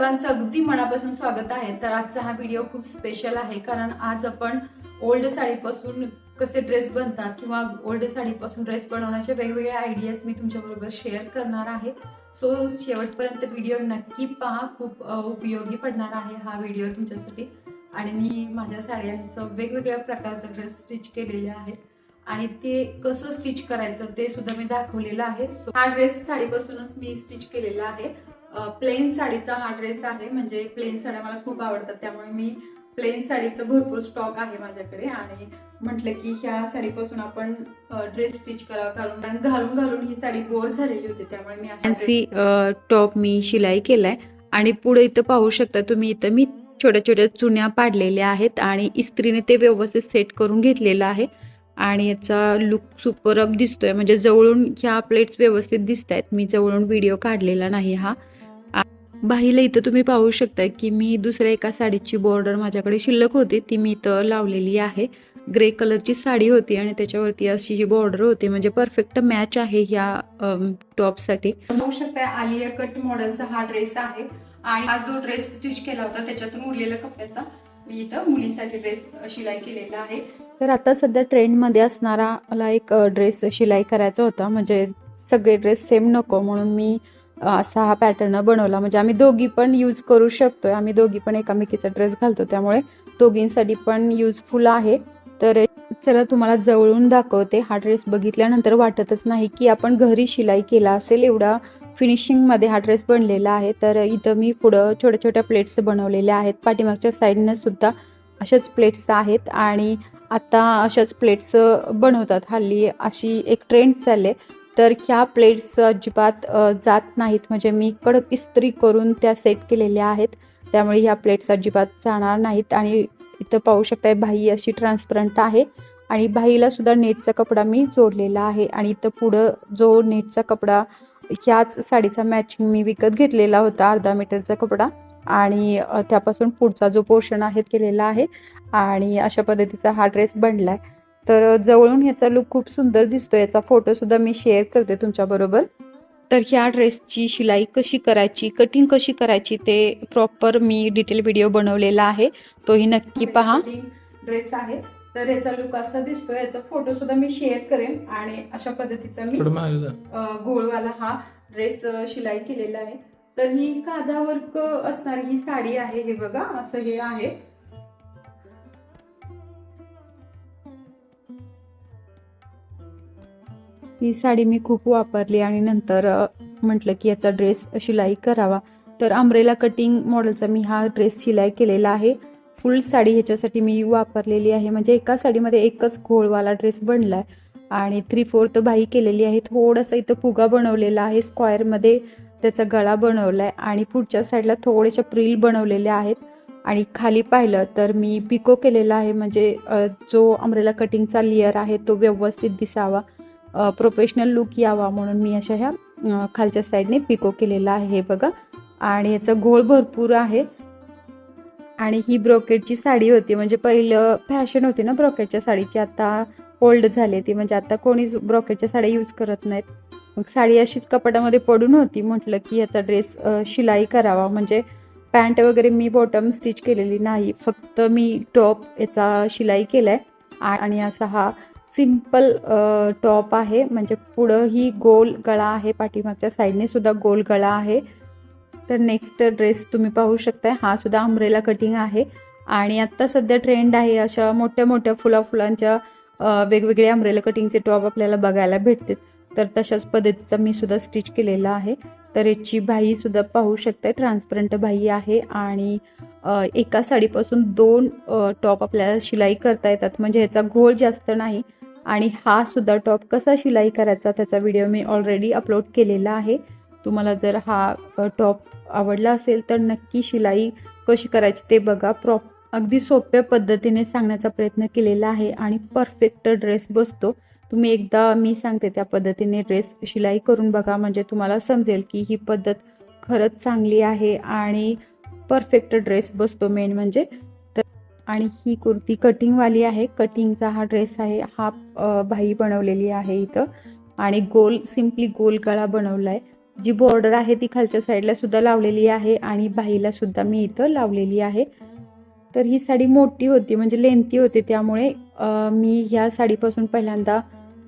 सर्वांचं अगदी मनापासून स्वागत आहे. तर आजचा हा व्हिडिओ खूप स्पेशल आहे. कारण आज आपण ओल्ड साडीपासून कसे ड्रेस बनतात किंवा ओल्ड साडीपासून ड्रेस बनवण्याचे वेगवेगळे आयडियाज मी तुमच्याबरोबर शेअर करणार आहे. सो शेवटपर्यंत व्हिडिओ नक्की पहा. खूप उपयोगी पडणार आहे हा व्हिडिओ तुमच्यासाठी. आणि मी माझ्या साड्यांचं वेगवेगळ्या प्रकारचं ड्रेस स्टिच केलेले आहेत आणि ते कसं स्टिच करायचं ते सुद्धा मी दाखवलेलं आहे. सो हा ड्रेस साडीपासूनच मी स्टिच केलेला आहे. प्लेन साडीचा हा ड्रेस आहे. म्हणजे प्लेन साड्या मला खूप आवडतात. त्यामुळे मी प्लेन साडीचं भरपूर स्टॉक आहे माझ्याकडे. आणि म्हटलं की ह्या साडीपासून आपण ड्रेस स्टिच करावा. कारण कारण घालून घालून ही साडी बोर झालेली होती. त्यामुळे मी अशा फॅन्सी टॉप मी शिलाई केलाय. आणि पुढे इथं पाहू शकता तुम्ही इथं मी छोट्या छोट्या चुन्या पाडलेल्या आहेत. आणि इस्त्रीने ते व्यवस्थित सेट करून घेतलेलं आहे. आणि याचा लुक सुपरअप दिसतोय. म्हणजे जवळून ह्या प्लेट्स व्यवस्थित दिसत आहेत मी जवळून व्हिडिओ काढलेला नाही हा. बाहीला इथं तुम्ही पाहू शकता की मी दुसऱ्या एका साडीची बॉर्डर माझ्याकडे शिल्लक होती. ती मी इथं लावलेली आहे. ग्रे कलरची साडी होती आणि त्याच्यावरती अशी ही बॉर्डर होती म्हणजे परफेक्ट मॅच आहे ह्या टॉपसाठी पाहू शकता आलिया कट मॉडेलचा हा ड्रेस आहे आणि हा जो ड्रेस स्टिच केला होता त्याच्यातून उरलेल्या कपड्याचा मी इथं मुलीसाठी ड्रेस शिलाई केलेला आहे. तर आता सध्या ट्रेंडमध्ये असणारा मला एक ड्रेस शिलाई करायचा होता म्हणजे सगळे ड्रेस सेम नको म्हणून मी असा हा पॅटर्न बनवला. म्हणजे आम्ही दोघी पण यूज करू शकतोय. आम्ही दोघी पण एकामेकीचा ड्रेस घालतो. त्यामुळे दोघींसाठी पण युजफुल आहे. तर चला तुम्हाला जवळून दाखवते. हा ड्रेस बघितल्यानंतर वाटतच नाही की आपण घरी शिलाई केला असेल. एवढा फिनिशिंगमध्ये हा ड्रेस बनलेला आहे. तर इथं मी पुढं छोट्या छोट्या प्लेट्स बनवलेल्या आहेत. पाठीमागच्या साईडनं सुद्धा अशाच प्लेट्स आहेत. आणि आता अशाच प्लेट्स बनवतात. हल्ली अशी एक ट्रेंड चालले तर ह्या प्लेट्स अजिबात जात नाहीत. म्हणजे मी कडक इस्त्री करून त्या सेट केलेल्या आहेत. त्यामुळे ह्या प्लेट्स अजिबात जाणार नाहीत. आणि इथं पाहू शकताय बाही अशी ट्रान्सपरंट आहे. आणि बाहीला सुद्धा नेटचा कपडा मी जोडलेला आहे. आणि इथं पुढं जो नेटचा कपडा ह्याच साडीचा मॅचिंग मी विकत घेतलेला होता अर्धा मीटरचा कपडा. आणि त्यापासून पुढचा जो पोर्शन आहे केलेला आहे. आणि अशा पद्धतीचा हा ड्रेस बनलाय. तर जवळून ह्याचा लुक खूप सुंदर दिसतो याचा फोटो सुद्धा मी शेअर करते तुमच्याबरोबर तर ह्या ड्रेसची शिलाई कशी करायची कटिंग कशी करायची ते प्रॉपर मी डिटेल व्हिडिओ बनवलेला आहे. तोही नक्की पहा. ड्रेस आहे. तर याचा लुक असा दिसतो याचा फोटो सुद्धा मी शेअर करेन आणि अशा पद्धतीचा मी गोळवाला हा ड्रेस शिलाई केलेला आहे. तर ही काधा वर्क असणारी ही साडी आहे. हे बघा असं हे आहे. ही साडी मी खूप वापरली आणि नंतर म्हटलं की याचा ड्रेस शिलाई करावा. तर अम्ब्रेला कटिंग मॉडेलचा मी हा ड्रेस शिलाई केलेला आहे. फुल साडी ह्याच्यासाठी मी वापरलेली आहे. म्हणजे एका साडीमध्ये एकच घोळवाला ड्रेस बनला आहे आणि थ्री फोर्थ बाही केलेली आहे. थोडासा इथं फुगा बनवलेला आहे. स्क्वायरमध्ये त्याचा गळा बनवला आहे आणि पुढच्या साईडला थोड्याशा प्रिल बनवलेल्या आहेत. आणि खाली पाहिलं तर मी पिको केलेला आहे. म्हणजे जो अम्ब्रेला कटिंगचा लेअर आहे तो व्यवस्थित दिसावा. प्रोफेशनल लुक यावा म्हणून मी अशा ह्या खालच्या साईडने पिको केलेला आहे हे बघा. आणि याचा घोळ भरपूर आहे. आणि ही ब्रोकेटची साडी होती. म्हणजे पहिलं फॅशन होती ना ब्रोकेटच्या साडीची. आता ओल्ड झाली ती. म्हणजे आता कोणीच ब्रोकेटच्या साड्या यूज करत नाहीत. मग साडी अशीच कपाटामध्ये पडून होती. म्हटलं की याचा ड्रेस शिलाई करावा. म्हणजे पॅन्ट वगैरे मी बॉटम स्टिच केलेली नाही. फक्त मी टॉप याचा शिलाई केलाय. आ- आणि असा हा सिंपल टॉप आहे. म्हणजे पुढं ही गोल गळा आहे. पाठीमागच्या साईडने सुद्धा गोल गळा आहे. तर नेक्स्ट ड्रेस तुम्ही पाहू शकताय. हा सुद्धा अम्ब्रेला कटिंग आहे. आणि आत्ता सध्या ट्रेंड आहे अशा मोठ्या मोठ्या फुला फुलांच्या वेगवेगळ्या वेगवेगळे अम्ब्रेला कटिंगचे टॉप आपल्याला बघायला भेटतात तर तशाच पद्धतीचा मी सुद्धा स्टिच केलेला आहे. तर याची भाई सुद्धा पाहू शकताय. ट्रान्सपरंट भाई आहे. आणि एका साडीपासून दोन टॉप आपल्याला शिलाई करता येतात. म्हणजे ह्याचा घोळ जास्त नाही. आणि हा सुद्धा टॉप कसा शिलाई करायचा त्याचा व्हिडिओ मी ऑलरेडी अपलोड केलेला आहे. तुम्हाला जर हा टॉप आवडला असेल तर नक्की शिलाई कशी करायची ते बघा. प्रॉप अगदी सोप्या पद्धतीने सांगण्याचा प्रयत्न केलेला आहे आणि परफेक्ट ड्रेस बसतो. तुम्ही एकदा मी सांगते त्या पद्धतीने ड्रेस शिलाई करून बघा. म्हणजे तुम्हाला समजेल की ही पद्धत खरंच चांगली आहे आणि परफेक्ट ड्रेस बसतो. मेन म्हणजे आणि ही कुर्ती कटिंगवाली आहे. कटिंगचा हा ड्रेस आहे. हा भाई बनवलेली आहे इथं. आणि गोल सिम्पली गोल गळा बनवला आहे जी बॉर्डर आहे ती खालच्या साईडला सुद्धा लावलेली आहे आणि बाहीला सुद्धा मी इथं लावलेली आहे. तर ही साडी मोठी होती म्हणजे लेंथी होती. त्यामुळे मी ह्या साडीपासून पहिल्यांदा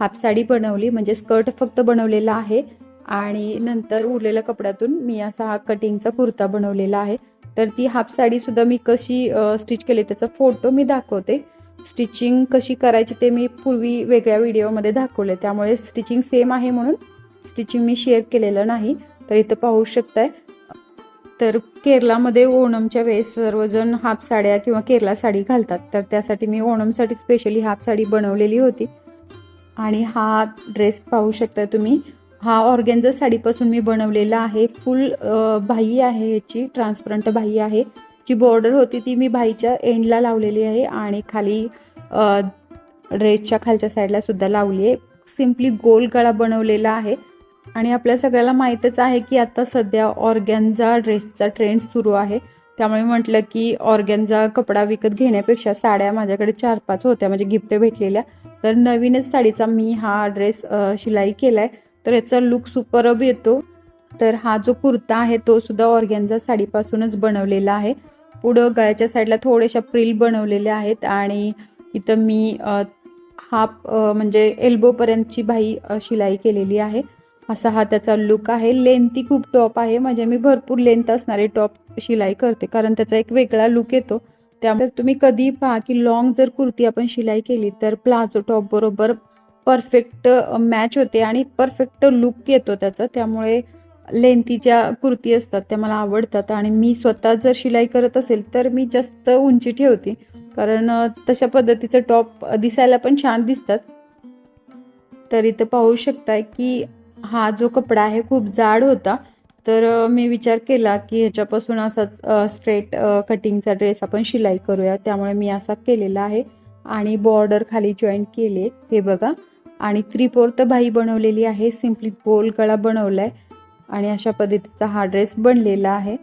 हाफ साडी बनवली. म्हणजे स्कर्ट फक्त बनवलेला आहे. आणि नंतर उरलेल्या कपड्यातून मी असा हा कटिंगचा कुर्ता बनवलेला आहे. तर ती हाफ साडीसुद्धा मी कशी स्टिच केली त्याचा फोटो मी दाखवते. स्टिचिंग कशी करायची ते मी पूर्वी वेगळ्या व्हिडिओमध्ये दाखवले त्यामुळे स्टिचिंग सेम आहे म्हणून स्टिचिंग मी शेअर केलेलं नाही. तर इथं पाहू शकताय. तर केरलामध्ये ओणमच्या वेळेस सर्वजण हाफ साड्या किंवा केरला साडी घालतात. तर त्यासाठी मी ओणमसाठी स्पेशली हाफ साडी बनवलेली होती. आणि हा ड्रेस पाहू शकता तुम्ही. हा ऑर्गेन्झा साडीपासून मी बनवलेला आहे. फुल भाई आहे याची ट्रान्सपरंट भाई आहे. जी बॉर्डर होती ती मी भाईच्या एंडला लावलेली आहे आणि खाली ड्रेसच्या खालच्या साईडला सुद्धा लावली आहे. सिम्पली गोल गळा बनवलेला आहे. आणि आपल्या सगळ्याला माहीतच आहे की आता सध्या ऑर्गॅन्झा ड्रेसचा ट्रेंड सुरू आहे. त्यामुळे म्हटलं की ऑर्गॅन्झा कपडा विकत घेण्यापेक्षा साड्या माझ्याकडे चार पाच होत्या म्हणजे गिफ्ट भेटलेल्या. तर नवीनच साडीचा मी हा ड्रेस शिलाई केला आहे तर याचा लुक सुपरब येतो. तर हा जो कुर्ता आहे तो सुद्धा ऑर्गॅन्झा साडीपासूनच बनवलेला आहे. पुढं गळ्याच्या साईडला थोड्याशा प्रिल बनवलेल्या आहेत आणि इथं मी हाफ म्हणजे एल्बोपर्यंतची बाई शिलाई केलेली आहे. असा हा त्याचा लुक आहे. लेंथी खूप टॉप आहे. म्हणजे मी भरपूर लेंथ असणारे टॉप शिलाई करते. कारण त्याचा एक वेगळा लुक येतो. त्यामुळे तुम्ही कधी पहा की लॉंग जर कुर्ती आपण शिलाई केली तर प्लाझो टॉप बरोबर परफेक्ट मॅच होते आणि परफेक्ट लुक येतो त्याचा. त्यामुळे लेंथीच्या कुर्ती असतात त्या मला आवडतात आणि मी स्वतः जर शिलाई करत असेल तर मी जास्त उंची ठेवते. कारण तशा पद्धतीचं टॉप दिसायला पण छान दिसतात. तर इथं पाहू शकताय की हा जो कपडा आहे खूप जाड होता. तर मी विचार केला की ह्याच्यापासून असाच स्ट्रेट कटिंगचा ड्रेस आपण शिलाई करूया. त्यामुळे मी असा केलेला आहे आणि बॉर्डर खाली जॉईन केले. हे बघा. आणि थ्री फोर्थ बाही बनवलेली आहे. सिम्पली गोल गळा बनवला आहे आणि अशा पद्धतीचा हा ड्रेस बनलेला आहे.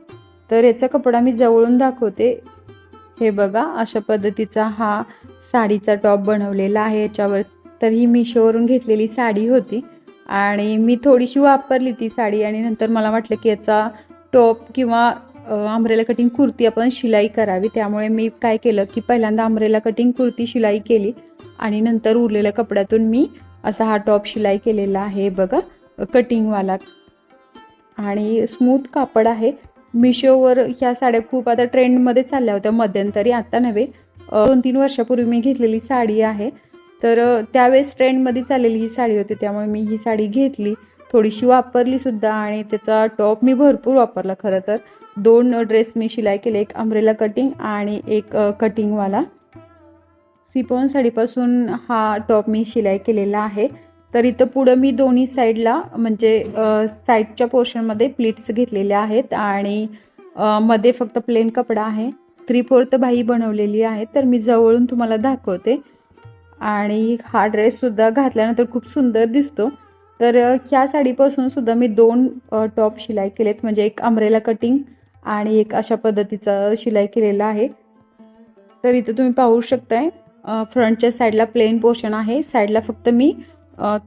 तर याचा कपडा मी जवळून दाखवते. हे बघा अशा पद्धतीचा हा साडीचा टॉप बनवलेला आहे. याच्यावर तर ही मिशोवरून घेतलेली साडी होती. आणि मी थोडीशी वापरली ती साडी आणि नंतर मला वाटलं की याचा टॉप किंवा आंब्रेला कटिंग कुर्ती आपण शिलाई करावी. त्यामुळे मी काय केलं की पहिल्यांदा आंब्रेला कटिंग कुर्ती शिलाई केली आणि नंतर उरलेल्या कपड्यातून मी असा हा टॉप शिलाई केलेला आहे बघा कटिंगवाला. आणि स्मूथ कापड आहे. मिशोवर ह्या साड्या खूप आता ट्रेंडमध्ये चालल्या होत्या मध्यंतरी आता नव्हे. दोन तीन वर्षापूर्वी मी घेतलेली साडी आहे. तर त्यावेळेस ट्रेंडमध्ये चाललेली ही साडी होती त्यामुळे मी ही साडी घेतली. थोडीशी वापरली सुद्धा आणि त्याचा टॉप मी भरपूर वापरला खरं तर. दोन ड्रेस मी शिलाई केले एक अम्ब्रेला कटिंग आणि एक कटिंगवाला. सिपॉन साडीपासून हा टॉप मी शिलाई केलेला आहे. तर इथं पुढं मी दोन्ही साईडला म्हणजे साईडच्या पोर्शनमध्ये प्लीट्स घेतलेल्या आहेत आणि मध्ये फक्त प्लेन कपडा आहे. थ्री फोर्थ बाही बनवलेली आहे तर मी जवळून तुम्हाला दाखवते. आणि हा ड्रेससुद्धा घातल्यानंतर खूप सुंदर दिसतो. तर ह्या साडीपासून सुद्धा मी दोन टॉप शिलाई केलेत म्हणजे एक अमरेला कटिंग आणि एक अशा पद्धतीचा शिलाई केलेला आहे. तर इथं तुम्ही पाहू शकताय फ्रंटच्या साईडला प्लेन पोर्शन आहे. साईडला फक्त मी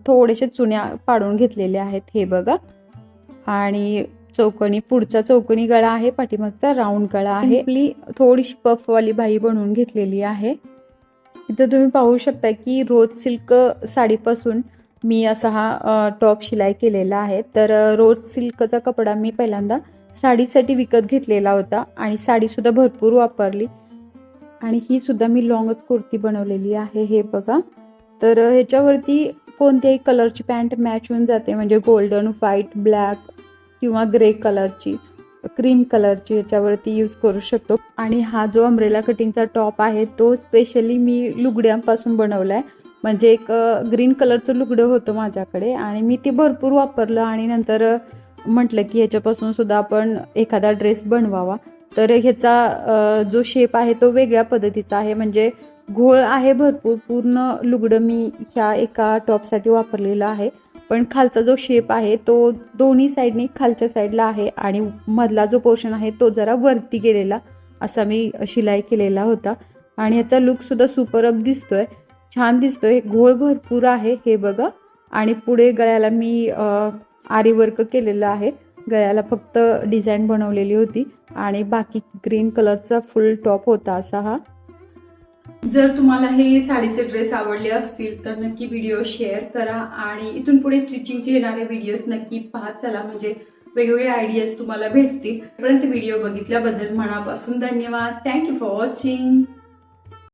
थोडेसे चुन्या पाडून घेतलेल्या आहेत हे बघा. आणि चौकोनी पुढचा चौकोनी गळा आहे पाठीमागचा राऊंड गळा आहे. आपली थोडीशी पफवाली बाई बनवून घेतलेली आहे. इथं तुम्ही पाहू शकता की रोज सिल्क साडीपासून मी असा हा टॉप शिलाई केलेला आहे. तर रोज सिल्कचा कपडा मी पहिल्यांदा साडीसाठी विकत घेतलेला होता आणि साडीसुद्धा भरपूर वापरली. आणि ही सुद्धा मी लॉंगच कुर्ती बनवलेली आहे हे बघा. तर ह्याच्यावरती कोणत्याही कलरची पॅन्ट मॅच होऊन जाते म्हणजे गोल्डन व्हाईट ब्लॅक किंवा ग्रे कलरची क्रीम कलरची याच्यावरती यूज करू शकतो. आणि हा जो अम्ब्रेला कटिंगचा टॉप आहे तो स्पेशली मी लुगड्यांपासून बनवला आहे म्हणजे एक ग्रीन कलरचं लुगडं होतं माझ्याकडे आणि मी ते भरपूर वापरलं आणि नंतर म्हटलं की ह्याच्यापासून सुद्धा आपण एखादा ड्रेस बनवावा. तर ह्याचा जो शेप आहे तो वेगळ्या पद्धतीचा आहे. म्हणजे घोळ आहे भरपूर पूर्ण लुगडं मी ह्या एका टॉपसाठी वापरलेला आहे. पण खालचा जो शेप आहे तो दोन्ही साईडने खालच्या साईडला आहे आणि मधला जो पोर्शन आहे तो जरा वरती गेलेला असा मी शिलाई केलेला होता. आणि ह्याचा लुकसुद्धा सुपरअप दिसतोय. छान दिसतोय. घोळ भरपूर आहे हे बघा. आणि पुढे गळ्याला मी आरी वर्क केलेलं आहे. गळ्याला फक्त डिझाईन बनवलेली होती आणि बाकी ग्रीन कलरचा फुल टॉप होता असा हा. जर तुम्हाला हे साडीचे ड्रेस आवडले असतील तर नक्की व्हिडिओ शेअर करा आणि इथून पुढे स्टिचिंगचे येणारे व्हिडिओज नक्की पाहत चला म्हणजे वेगवेगळे आयडियाज तुम्हाला भेटतील. पर्यंत व्हिडिओ बघितल्याबद्दल मनापासून धन्यवाद. Thank you for watching